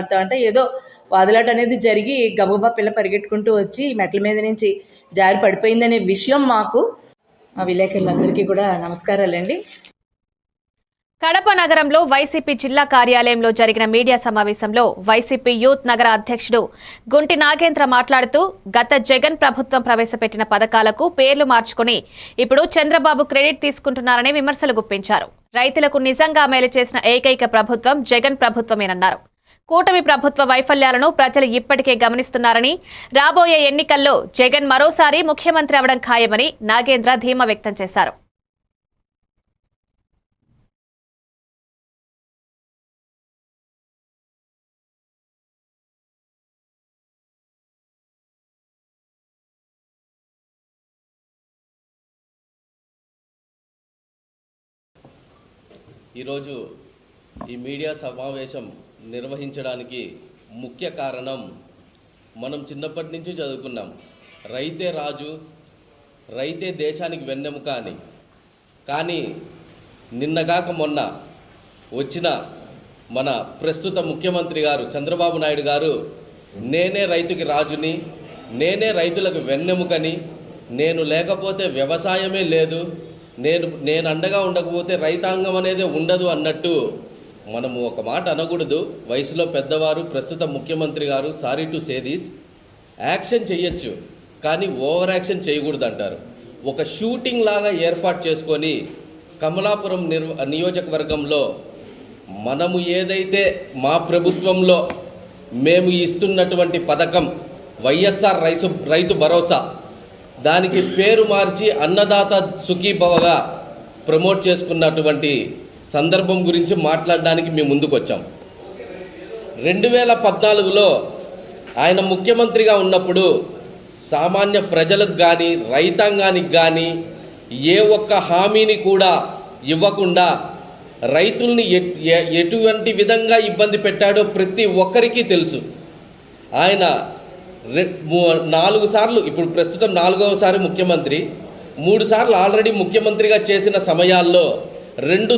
అర్థం అంటే ఏదో వాదులాట అనేది జరిగి గబగబా పిల్ల పరిగెట్టుకుంటూ వచ్చి మెట్ల మీద నుంచి జారి పడిపోయిందనే విషయం మాకు. మా విలేకరులందరికీ కూడా నమస్కారాలండి. కడప నగరంలో వైసీపీ జిల్లా కార్యాలయంలో జరిగిన మీడియా సమావేశంలో వైసీపీ యూత్ నగర అధ్యక్షుడు గుంటి నాగేంద్ర మాట్లాడుతూ గత జగన్ ప్రభుత్వం ప్రవేశపెట్టిన పథకాలకు పేర్లు మార్చుకుని ఇప్పుడు చంద్రబాబు క్రెడిట్ తీసుకుంటున్నారని విమర్శలు గుప్పించారు. రైతులకు నిజంగా మేలు చేసిన ఏకైక ప్రభుత్వం జగన్ ప్రభుత్వమేనన్నారు. కూటమి ప్రభుత్వ వైఫల్యాలను ప్రజలు ఇప్పటికే గమనిస్తున్నారని రాబోయే ఎన్నికల్లో జగన్ మరోసారి ముఖ్యమంత్రి అవడం ఖాయమని నాగేంద్ర ధీమా వ్యక్తం చేశారు. ఈరోజు ఈ మీడియా సమావేశం నిర్వహించడానికి ముఖ్య కారణం మనం చిన్నప్పటి నుంచి చదువుకున్నాం. రైతే రాజు రైతే దేశానికి వెన్నెముక అని. కానీ నిన్నగాక మొన్న వచ్చిన మన ప్రస్తుత ముఖ్యమంత్రి గారు చంద్రబాబు నాయుడు గారు నేనే రైతుకి రాజుని నేనే రైతులకు వెన్నెముకని నేను లేకపోతే వ్యవసాయమే లేదు నేను నేను అండగా ఉండకపోతే రైతాంగం అనేది ఉండదు అన్నట్టు మనము ఒక మాట అనకూడదు. వయసులో పెద్దవారు ప్రస్తుత ముఖ్యమంత్రి గారు sorry to say this action చేయొచ్చు కానీ ఓవర్ యాక్షన్ చేయకూడదు అంటారు ఒక షూటింగ్ లాగా ఏర్పాటు చేసుకొని కమలాపురం నిర్వ నియోజకవర్గంలో మనము ఏదైతే మా ప్రభుత్వంలో మేము ఇస్తున్నటువంటి పథకం వైఎస్ఆర్ రైసు రైతు భరోసా దానికి పేరు మార్చి అన్నదాత సుఖీభవగా ప్రమోట్ చేసుకున్నటువంటి సందర్భం గురించి మాట్లాడడానికి మేము ముందుకు వచ్చాం రెండు వేల పద్నాలుగులో ఆయన ముఖ్యమంత్రిగా ఉన్నప్పుడు సామాన్య ప్రజలకు కానీ రైతాంగానికి కానీ ఏ ఒక్క హామీని కూడా ఇవ్వకుండా రైతుల్ని ఎట్- ఎ- ఎటువంటి విధంగా ఇబ్బంది పెట్టాడో ప్రతి ఒక్కరికి తెలుసు. ఆయన రె- నాలుగు సార్లు ఇప్పుడు ప్రస్తుతం నాలుగవసారి ముఖ్యమంత్రి మూడు సార్లు ఆల్రెడీ ముఖ్యమంత్రిగా చేసిన సమయాల్లో రెండు